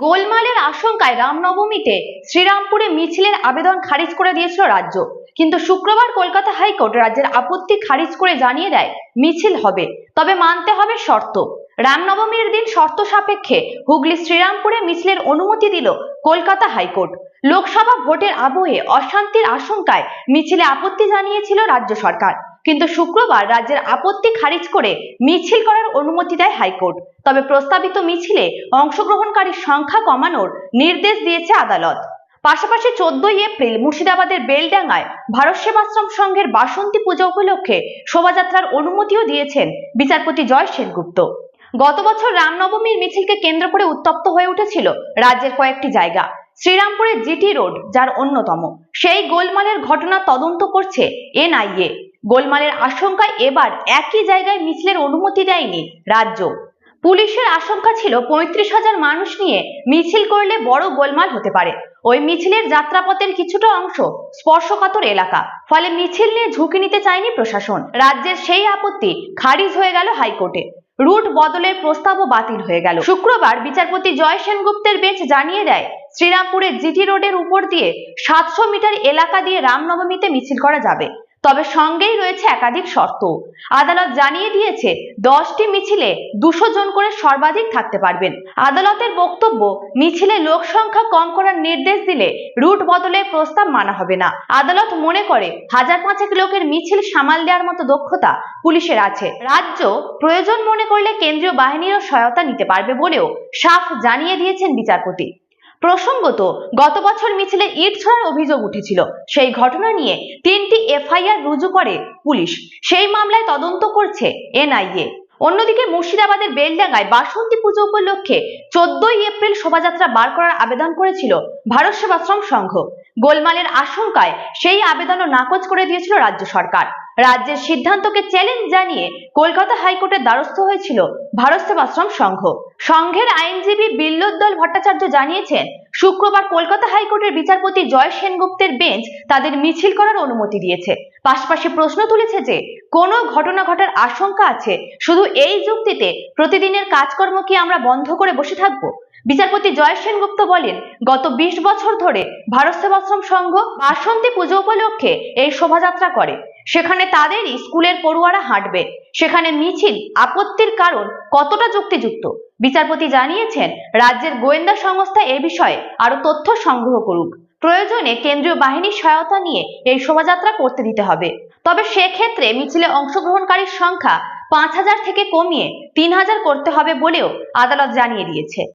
গোলমালের আশঙ্কায় রামনবমীতে শ্রীরামপুরে মিছিলের আবেদন খারিজ করে দিয়েছিল রাজ্য। কিন্তু শুক্রবার কলকাতা হাইকোর্ট রাজ্যের আপত্তি খারিজ করে জানিয়ে দেয়, মিছিল হবে, তবে মানতে হবে শর্ত। রামনবমীর দিন শর্ত সাপেক্ষে হুগলি শ্রীরামপুরে মিছিলের অনুমতি দিল কলকাতা হাইকোর্ট। লোকসভা ভোটের আবহে অশান্তির আশঙ্কায় মিছিলে আপত্তি জানিয়েছিল রাজ্য সরকার। কিন্তু শুক্রবার রাজ্যের আপত্তি খারিজ করে মিছিল করার অনুমতি দেয় হাইকোর্ট। তবে প্রস্তাবিত মিছিলে অংশগ্রহণকারীর সংখ্যা কমানোর নির্দেশ দিয়েছে আদালত। পাশাপাশি চোদ্দই এপ্রিল মুর্শিদাবাদের বেলডাঙ্গায় ভারত সেবাশ্রম সংঘের বাসন্তী পূজা উপলক্ষে শোভাযাত্রার অনুমতিও দিয়েছেন বিচারপতি জয় সেনগুপ্ত। গত বছর রামনবমীর মিছিলকে কেন্দ্র করে উত্তপ্ত হয়ে উঠেছিল রাজ্যের কয়েকটি জায়গা। শ্রীরামপুরের জিটি রোড, যার অন্যতম। সেই গোলমালের ঘটনা তদন্ত করছে এনআইএ। গোলমালের আশঙ্কায় এবার একই জায়গায় মিছিলের অনুমতি দেয়নি রাজ্য। পুলিশের আশঙ্কা ছিল পঁয়ত্রিশ হাজার মানুষ নিয়ে মিছিল করলে বড় গোলমাল হতে পারে। ওই মিছিলের যাত্রাপথের কিছুটা অংশ স্পর্শকাতর এলাকা। ফলে মিছিল নিয়ে ঝুঁকি নিতে চায়নি প্রশাসন। রাজ্যের সেই আপত্তি খারিজ হয়ে গেল হাইকোর্টে। রুট বদলের প্রস্তাবও বাতিল হয়ে গেল। শুক্রবার বিচারপতি জয় সেনগুপ্তের বেঞ্চ জানিয়ে দেয়, শ্রীরামপুরের জিটি রোডের উপর দিয়ে সাতশো মিটার এলাকা দিয়ে রামনবমীতে মিছিল করা যাবে। তবে সঙ্গেই রয়েছে একাধিক শর্ত। আদালত জানিয়ে দিয়েছে, দশটি মিছিলে দুশো জন করে সর্বাধিক থাকতে পারবেন। আদালতের বক্তব্য, মিছিলে লোক সংখ্যা কম করার নির্দেশ দিলে রুট বদলের প্রস্তাব মানা হবে না। আদালত মনে করে, হাজার পাঁচেক লোকের মিছিল সামাল দেওয়ার মতো দক্ষতা পুলিশের আছে। রাজ্য প্রয়োজন মনে করলে কেন্দ্রীয় বাহিনীরও সহায়তা নিতে পারবে বলেও সাফ জানিয়ে দিয়েছেন বিচারপতি। প্রসঙ্গত, গত বছর মিছিলে ইট ছোড়ার অভিযোগ উঠেছিল। সেই ঘটনা নিয়ে তিনটি এফআইআর রুজু করে পুলিশ। সেই মামলায় তদন্ত করছে এনআইএ। অন্যদিকে মুর্শিদাবাদের বেলডাঙ্গায় বাসন্তী পুজো উপলক্ষে চোদ্দই এপ্রিল শোভাযাত্রা বার করার আবেদন করেছিল ভারত সেবাশ্রম সংঘ। গোলমালের আশঙ্কায় সেই আবেদনও নাকচ করে দিয়েছিল রাজ্য সরকার। রাজ্যের সিদ্ধান্তকে চ্যালেঞ্জ জানিয়ে কলকাতা হাইকোর্টের দ্বারস্থ হয়েছিল ভারত সেবাশ্রম সংঘ। সংঘের আইনজীবী বিল্লোদ্দল ভট্টাচার্য জানিয়েছেন, শুক্রবার কলকাতা হাইকোর্টের বিচারপতি জয় সেনগুপ্তের বেঞ্চ তাদের মিছিল করার অনুমতি দিয়েছে। পাশাপাশি প্রশ্ন তুলেছে যে, কোনো ঘটনা ঘটার আশঙ্কা আছে? শুধু এই যুক্তিতে প্রতিদিনের কাজকর্ম কি আমরা বন্ধ করে বসে থাকব? বিচারপতি জয় সেনগুপ্ত বলেন, গত বিশ বছর ধরে ভারত সেবাশ্রম সংঘ বাসন্তী পুজো উপলক্ষে এই শোভাযাত্রা করে। সেখানে তাদের স্কুলের পড়ুয়ারা হাঁটবে। সেখানে মিছিল, আপত্তির কারণ কতটা যুক্তিযুক্ত? বিচারপতি জানিয়েছেন, রাজ্যের গোয়েন্দা সংস্থা এ বিষয়ে আরও তথ্য সংগ্রহ করুক। প্রয়োজনে কেন্দ্রীয় বাহিনীর সহায়তা নিয়ে এই শোভাযাত্রা করতে দিতে হবে। তবে সেক্ষেত্রে মিছিলে অংশগ্রহণকারীর সংখ্যা পাঁচ হাজার থেকে কমিয়ে তিন হাজার করতে হবে বলেও আদালত জানিয়ে দিয়েছে।